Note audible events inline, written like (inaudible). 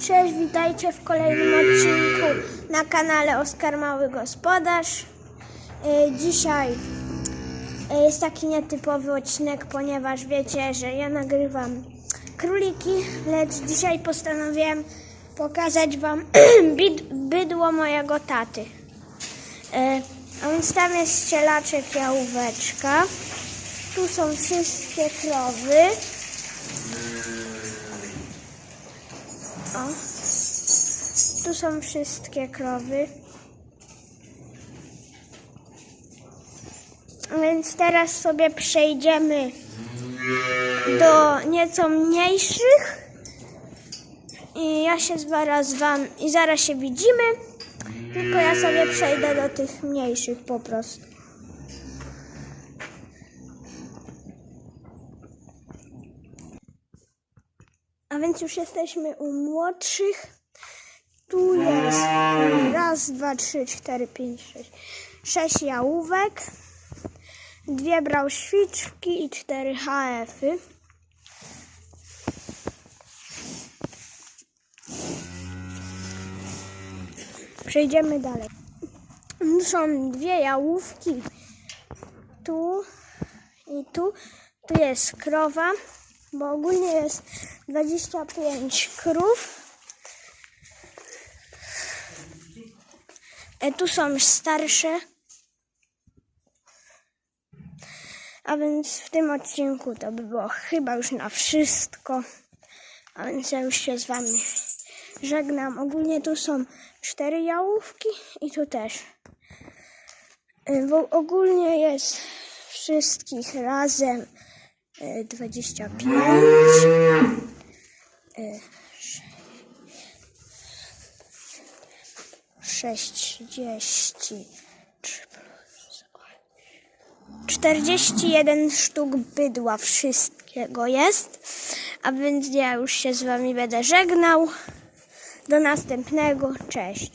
Cześć, witajcie w kolejnym odcinku na kanale Oskar Mały Gospodarz. E, Dzisiaj e, jest taki nietypowy odcinek, ponieważ wiecie, że ja nagrywam króliki, lecz dzisiaj postanowiłem pokazać Wam (clears throat) bydło mojego taty. A więc tam jest ścielaczek jałóweczka. Tu są wszystkie krowy. O. Tu są wszystkie krowy. Więc teraz sobie przejdziemy do nieco mniejszych. I ja się zaraz wam i zaraz się widzimy. Tylko ja sobie przejdę do tych mniejszych po prostu. A więc już jesteśmy u młodszych. Tu jest raz, dwa, trzy, cztery, pięć, sześć. Sześć jałówek, dwie brałświczki i cztery HF-y. Przejdziemy dalej. Są dwie jałówki. Tu i tu. Tu jest krowa, bo ogólnie jest 25 krów. E, tu są starsze. A więc w tym odcinku to by było chyba już na wszystko. A więc ja już się z wami żegnam. Ogólnie tu są cztery jałówki i tu też. E, Bo ogólnie jest wszystkich razem 25. e, sześć trzydzieści trzy plus czterdzieści jeden sztuk bydła wszystkiego jest. A więc ja już się z wami będę żegnał. Do następnego. Cześć.